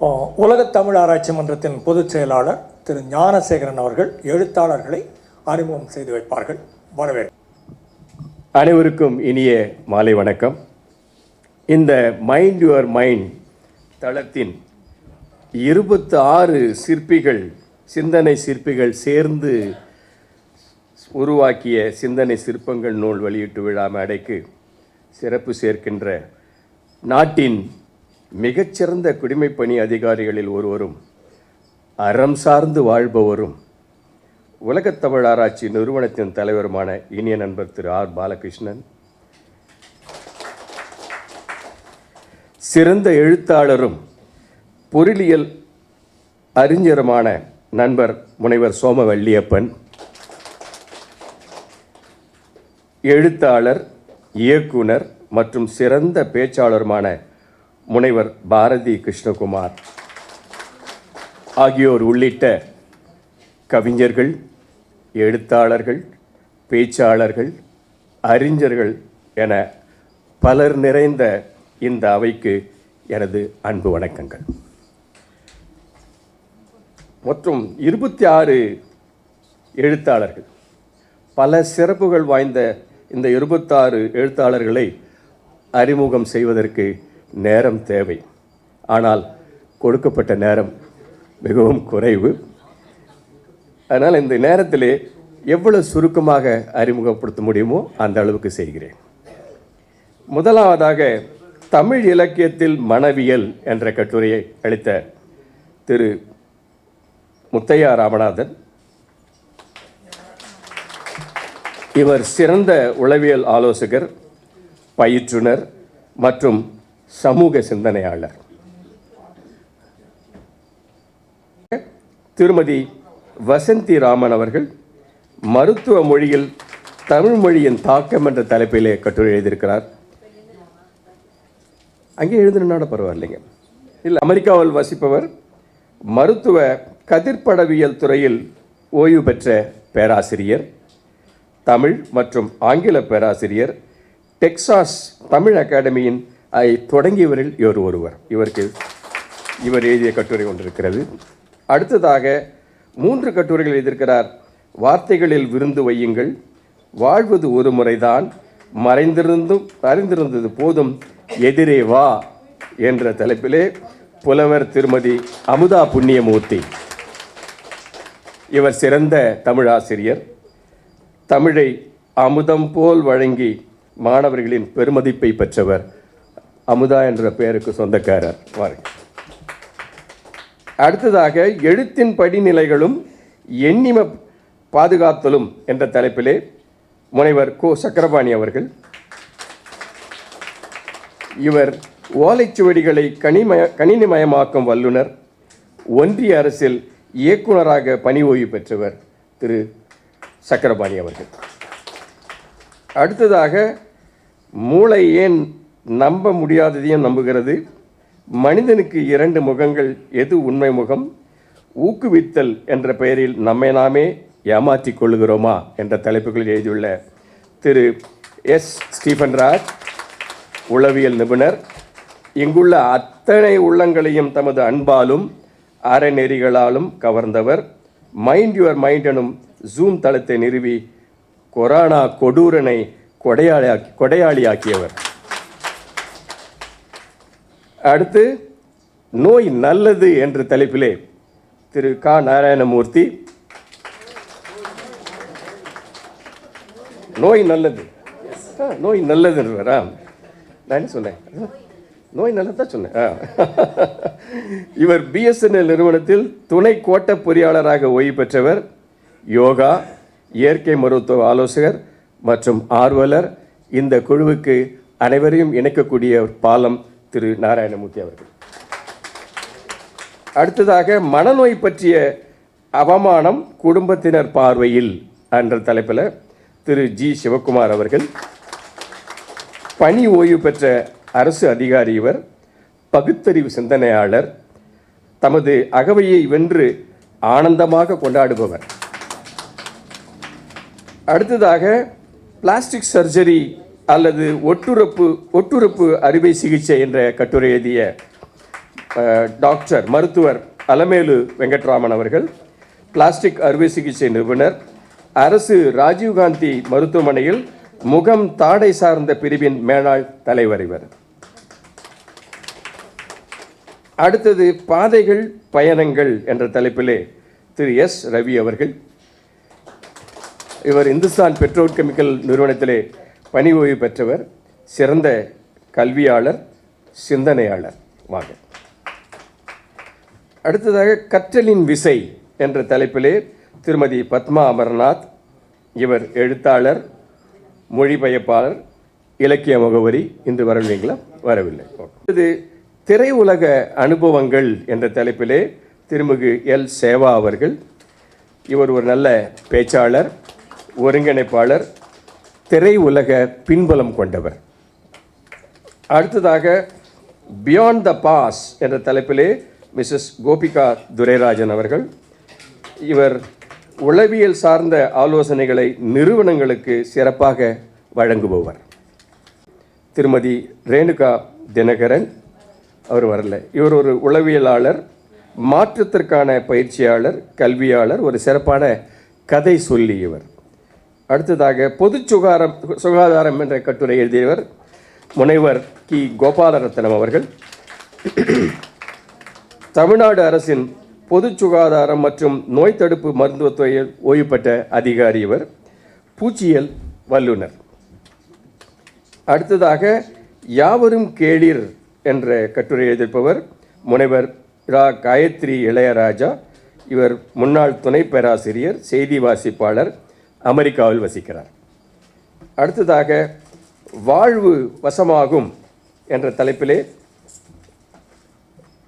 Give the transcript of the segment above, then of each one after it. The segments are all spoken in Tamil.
உலகத் தமிழ் ஆராய்ச்சி மன்றத்தின் பொதுச் செயலாளர் திரு ஞானசேகரன் அவர்கள் எழுத்தாளர்களை அறிமுகம் செய்து வைப்பார்கள். வரவேற்கிறேன் அனைவருக்கும் இனிய மாலை வணக்கம். இந்த மைண்ட் யுவர் மைண்ட் தளத்தின் இருபத்தி ஆறு சிற்பிகள் சிந்தனை சிற்பிகள் சேர்ந்து உருவாக்கிய சிந்தனை சிற்பங்கள் நூல் வெளியீட்டு விழா மேடைக்கு சிறப்பு சேர்க்கின்ற நாட்டின் மிகச்சிறந்த குடிமைப்பணி அதிகாரிகளில் ஒருவரும் அறம் சார்ந்து வாழ்பவரும் உலகத் தமிழ் ஆராய்ச்சி நிறுவனத்தின் தலைவருமான இனிய நண்பர் திரு ஆர் பாலகிருஷ்ணன். சிறந்த எழுத்தாளரும் பொருளியல் அறிஞருமான நண்பர் முனைவர் சோமவல்லியப்பன். எழுத்தாளர் இயக்குனர் மற்றும் சிறந்த பேச்சாளருமான முனைவர் பாரதி கிருஷ்ணகுமார் ஆகியோர் உள்ளிட்ட கவிஞர்கள் எழுத்தாளர்கள் பேச்சாளர்கள் அறிஞர்கள் என பலர் நிறைந்த இந்த அவைக்கு எனது அன்பு வணக்கங்கள். மற்றும் இருபத்தி ஆறு எழுத்தாளர்கள். பல சிறப்புகள் வாய்ந்த இந்த இருபத்தாறு எழுத்தாளர்களை அறிமுகம் செய்வதற்கு நேரம் தேவை. ஆனால் கொடுக்கப்பட்ட நேரம் மிகவும் குறைவு. அதனால் இந்த நேரத்திலே எவ்வளவு சுருக்கமாக அறிமுகப்படுத்த முடியுமோ அந்த அளவுக்கு செய்கிறேன். முதலாவதாக தமிழ் இலக்கியத்தில் மனவியல் என்ற கட்டுரையை அளித்த திரு முத்தையா ராமநாதன். இவர் சிறந்த உளவியல் ஆலோசகர் பயிற்றுனர் மற்றும் சமூக சிந்தனையாளர். திருமதி வசந்தி ராமன் அவர்கள் மருத்துவ மொழியில் தமிழ் மொழியின் தாக்கம் என்ற தலைப்பிலே கட்டுரை எழுதியிருக்கிறார். அங்கே எழுதுனாட பரவாயில்லைங்க. இல்லை அமெரிக்காவில் வசிப்பவர் மருத்துவ கதிர்ப்படவியல் துறையில் ஓய்வு பெற்ற பேராசிரியர் தமிழ் மற்றும் ஆங்கில பேராசிரியர் டெக்சாஸ் தமிழ் அகாடமியின் ஐ தொடங்கியவரில் இவர் ஒருவர். இவருக்கு இவர் எழுதிய கட்டுரை கொண்டிருக்கிறது அடுத்ததாக மூன்று கட்டுரைகள் எழுதியிருக்கிறார். வார்த்தைகளில் விருந்து வையுங்கள். வாழ்வது ஒரு முறைதான். மறைந்திருந்தும் மறைந்திருந்தது போதும். எதிரே வா என்ற தலைப்பிலே புலவர் திருமதி அமுதா புண்ணியமூர்த்தி. இவர் சிறந்த தமிழாசிரியர். தமிழை அமுதம் போல் வழங்கி மாணவர்களின் பெருமதிப்பை பெற்றவர். அமுதா என்ற பெயருக்கு சொந்தக்காரர். வாருங்கள் அடுத்ததாக எழுத்தின் படிநிலைகளும் எண்ணிம பாதுகாத்தலும் என்ற தலைப்பிலே முனைவர் கோ. சக்கரபாணி அவர்கள் இவர் ஓலைச்சுவடிகளை கனிமய கணினிமயமாக்கும் வல்லுனர் ஒன்றிய அரசில் இயக்குனராக பணி ஓய்வு பெற்றவர் திரு. சக்கரபாணி அவர்கள். அடுத்ததாக மூளை ஏன் நம்ப முடியாததையும் நம்புகிறது. மனிதனுக்கு இரண்டு முகங்கள் எது உண்மை முகம்? ஊக்குவித்தல் என்ற பெயரில் நம்மை நாமே ஏமாற்றிக் கொள்ளுகிறோமா? என்ற தலைப்புகளில் எழுதியுள்ள திரு எஸ். ஸ்டீஃபன் ராஜ் உளவியல் நிபுணர். இங்குள்ள அத்தனை உள்ளங்களையும் தமது அன்பாலும் அறநெறிகளாலும் கவர்ந்தவர். மைண்ட் யுவர் மைண்ட் எனும் ஜூம் தளத்தை நிறுவி கொரோனா கொடூரனை கொடையாளியாக்கி கொடையாளியாக்கியவர். அடுத்து நோய் நல்லது என்ற தலைப்பிலே திரு க. நாராயணமூர்த்தி நோய் நல்லது. நோய் நல்லதுன்றா நான் என்ன சொன்னேன்? நோய் நல்லதான் சொன்னேன். இவர் பிஎஸ்என்எல் நிறுவனத்தில் துணை கோட்ட பொறியாளராக ஓய்வு பெற்றவர் யோகா இயற்கை மருத்துவ ஆலோசகர் மற்றும் ஆர்வலர். இந்த குழுவுக்கு அனைவரையும் இணைக்கக்கூடிய ஒரு பாலம் திரு நாராயணமூர்த்தி அவர்கள். அடுத்ததாக மனநோய் பற்றிய அவமானம் குடும்பத்தினர் பார்வையில் என்ற தலைப்பில் திரு ஜி சிவகுமார் அவர்கள் பணி ஓய்வு பெற்ற அரசு அதிகாரி இவர் பகுத்தறிவு சிந்தனையாளர் தமது அகவையை வென்று ஆனந்தமாக கொண்டாடுபவர். அடுத்ததாக பிளாஸ்டிக் சர்ஜரி அல்லது ஒட்டுறப்பு ஒட்டுறுப்பு அறுவை சிகிச்சை என்ற கட்டுரை எழுதிய டாக்டர் மருத்துவர் அலமேலு வெங்கட்ராமன் அவர்கள் பிளாஸ்டிக் அறுவை சிகிச்சை நிபுணர் அரசு ராஜீவ்காந்தி மருத்துவமனையில் முகம் தாடை சார்ந்த பிரிவின் மேலாள் தலைவர் இவர். அடுத்தது பாதைகள் பயணங்கள் என்ற தலைப்பிலே திரு எஸ். ரவி அவர்கள் இவர் இந்துஸ்தான் பெட்ரோல் கெமிக்கல் நிறுவனத்திலே பணி ஓய்வு பெற்றவர் சிறந்த கல்வியாளர் சிந்தனையாளர். வாங்க. அடுத்ததாக கற்றலின் விசை என்ற தலைப்பிலே திருமதி பத்மா அமர்நாத் இவர் எழுத்தாளர் மொழிபெயர்ப்பாளர் இலக்கிய முகவரி. இன்று வரவில்லைங்களா வரவில்லை. இது திரையுலக அனுபவங்கள் என்ற தலைப்பிலே திருமிகு எல். சேவா அவர்கள். இவர் ஒரு நல்ல பேச்சாளர் ஒருங்கிணைப்பாளர் திரை உலக பின்புலம் கொண்டவர். அடுத்ததாக பியாண்ட் த பாஸ் என்ற தலைப்பிலே மிஸ்ஸஸ் கோபிகா துரைராஜன் அவர்கள் இவர் உளவியல் சார்ந்த ஆலோசனைகளை நிறுவனங்களுக்கு சிறப்பாக வழங்குபவர். திருமதி ரேணுகா தினகரன் அவர் வரல. இவர் ஒரு உளவியலாளர் மாற்றத்திற்கான பயிற்சியாளர் கல்வியாளர் ஒரு சிறப்பான கதை சொல்லி இவர் அடுத்ததாக பொது சுகாரம் சுகாதாரம் என்ற கட்டுரை எழுதியவர் முனைவர் கி. கோபாலரத்னம் அவர்கள். தமிழ்நாடு அரசின் பொது சுகாதாரம் மற்றும் நோய் தடுப்பு மருத்துவத்துறையில் ஓய்வு பெற்ற அதிகாரி இவர் பூச்சியல் வல்லுனர் அடுத்ததாக யாவரும் கேளீர் என்ற கட்டுரை எழுதியிருப்பவர் முனைவர் ரா. காயத்ரி இளையராஜா. இவர் முன்னாள் துணை பேராசிரியர் செய்தி வாசிப்பாளர் அமெரிக்காவில் வசிக்கிறார். அடுத்ததாக வாழ்வு வசமாகும் என்ற தலைப்பிலே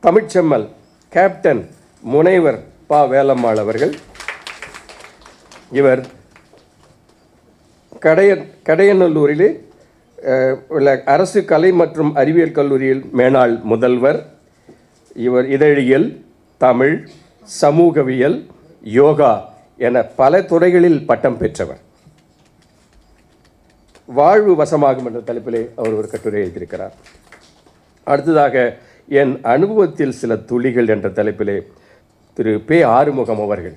தமிழ்ச்செம்மல் கேப்டன் முனைவர் பா. வேலம்மாள் அவர்கள் இவர் கடைய கடையநல்லூரிலே உள்ள அரசு கலை மற்றும் அறிவியல் கல்லூரியில் மேனாள் முதல்வர் இவர் இதழியல் தமிழ் சமூகவியல் யோகா என பல துறைகளில் பட்டம் பெற்றவர். வாழ்வு வசமாகும் என்ற தலைப்பிலே அவர் ஒரு கட்டுரை எழுதியிருக்கிறார். அடுத்ததாக என் அனுபவத்தில் சில துளிகள் என்ற தலைப்பிலே திரு. பே. ஆறுமுகம் அவர்கள்.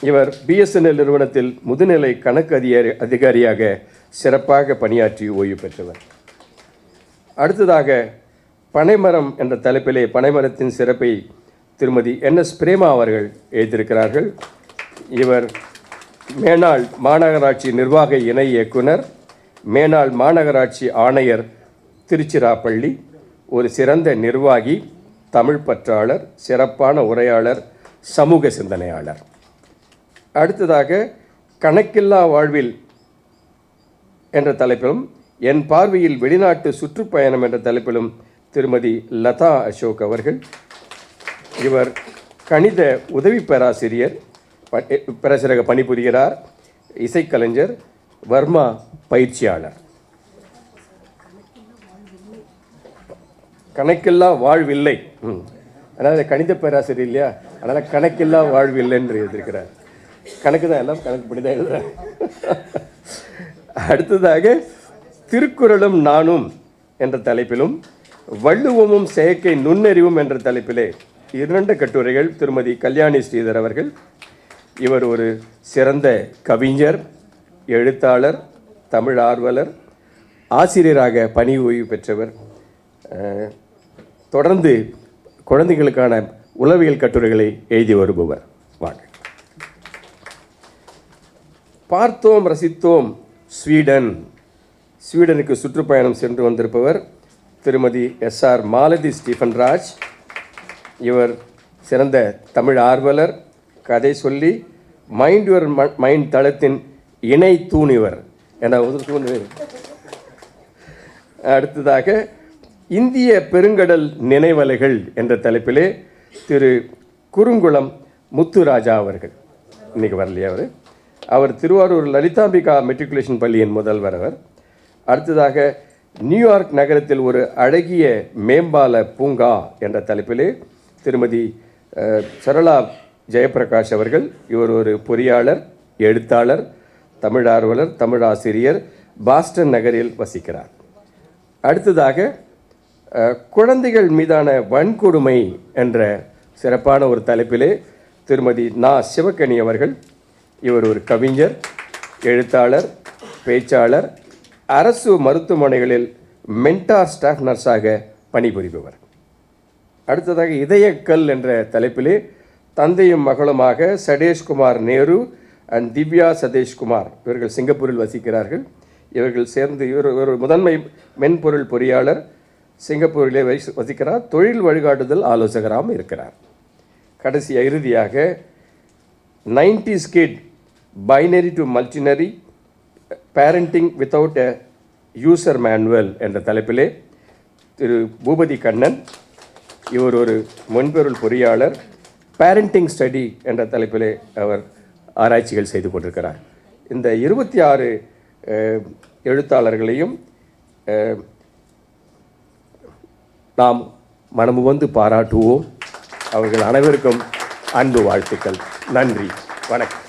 இவர் பிஎஸ்என்எல் நிறுவனத்தில் முதுநிலை கணக்கு அதிகாரி அதிகாரியாக சிறப்பாக பணியாற்றி ஓய்வு பெற்றவர். அடுத்ததாக பனைமரம் என்ற தலைப்பிலே பனைமரத்தின் சிறப்பை திருமதி என் எஸ் பிரேமா அவர்கள் எழுதியிருக்கிறார்கள். இவர் மேனாள் மாநகராட்சி நிர்வாக இணை இயக்குனர் மேனாள் மாநகராட்சி ஆணையர் திருச்சிராப்பள்ளி ஒரு சிறந்த நிர்வாகி தமிழ் பற்றாளர் சிறப்பான உரையாளர் சமூக சிந்தனையாளர். அடுத்ததாக கணக்கில்லா வாழ்வில் என்ற தலைப்பிலும் என் பார்வையில் வெளிநாட்டு சுற்றுப்பயணம் என்ற தலைப்பிலும் திருமதி லதா அசோக் அவர்கள் இவர் கணித உதவி பேராசிரியர் பேராசிரியராக பணிபுரிகிறார். இசைக்கலைஞர் வர்மா பயிற்சியாளர். கணக்கில்லா வாழ்வில்லை. ம். அதனால் கணித பேராசிரியர் இல்லையா? அதனால் கணக்கில்லா வாழ்வில்லை என்று எழுதியிருக்கிறார். கணக்கு தான் எல்லாம் கணக்கு படி தான் எழுதுறேன் அடுத்ததாக திருக்குறளும் நானும் என்ற தலைப்பிலும் வள்ளுவமும் செயற்கை நுண்ணறிவும் என்ற தலைப்பிலே இரண்டு கட்டுரைகள் திருமதி கல்யாணி ஸ்ரீதர் அவர்கள். இவர் ஒரு சிறந்த கவிஞர் எழுத்தாளர் தமிழ் ஆர்வலர் ஆசிரியராக பணி ஓய்வு பெற்றவர் தொடர்ந்து குழந்தைகளுக்கான உளவியல் கட்டுரைகளை எழுதி வருபவர். வாங்க. பார்த்தோம் ரசித்தோம் ஸ்வீடன். ஸ்வீடனுக்கு சுற்றுப்பயணம் சென்று வந்திருப்பவர் திருமதி S R Malathi Stephen Raj. இவர் சிறந்த தமிழ் ஆர்வலர் கதை சொல்லி மைண்ட் யுவர் மைண்ட் தளத்தின் இணை தூணிவர். என ஒரு அடுத்ததாக இந்திய பெருங்கடல் நினைவலைகள் என்ற தலைப்பிலே திரு குறுங்குளம் முத்துராஜா அவர்கள். இன்றைக்கி வரலையே அவர்? அவர் திருவாரூர் லலிதாம்பிகா மெட்ரிகுலேஷன் பள்ளியின் முதல்வர் அவர். அடுத்ததாக நியூயார்க் நகரத்தில் ஒரு அழகிய மேம்பால பூங்கா என்ற தலைப்பிலே திருமதி சரளா ஜெயபிரகாஷ் அவர்கள். இவர் ஒரு பொறியாளர் எழுத்தாளர் தமிழ் ஆர்வலர் பாஸ்டன் நகரில் வசிக்கிறார். அடுத்ததாக குழந்தைகள் மீதான வன்கொடுமை என்ற சிறப்பான ஒரு தலைப்பிலே திருமதி நா. சிவக்கணி அவர்கள் இவர் ஒரு கவிஞர் எழுத்தாளர் பேச்சாளர் அரசு மருத்துவமனைகளில் மென்டார் ஸ்டாஃப் நர்ஸாக பணிபுரிபவர். அடுத்ததாக இதயக்கல் என்ற தலைப்பிலே தந்தையும் மகளுமாக சடேஷ்குமார் நேரு அண்ட் திவ்யா சதேஷ்குமார். இவர்கள் சிங்கப்பூரில் வசிக்கிறார்கள். இவர்கள் சேர்ந்து இவர் ஒரு முதன்மை மென்பொருள் பொறியாளர். சிங்கப்பூரிலே வசி- வசிக்கிறார். தொழில் வழிகாட்டுதல் ஆலோசகராகவும் இருக்கிறார். கடைசி இறுதியாக nineties kid binary to multinary parenting without a user manual என்ற தலைப்பிலே திரு பூபதி கண்ணன் இவர் ஒரு மென்பொருள் பொறியாளர் பேரண்டிங் ஸ்டடி என்ற தலைப்பிலே அவர் ஆராய்ச்சிகள் செய்து கொண்டிருக்கிறார். இந்த இருபத்தி ஆறு எழுத்தாளர்களையும் நாம் மனம் வந்து பாராட்டுவோம். அவர்கள் அனைவருக்கும் அன்பு வாழ்த்துக்கள். நன்றி. வணக்கம்.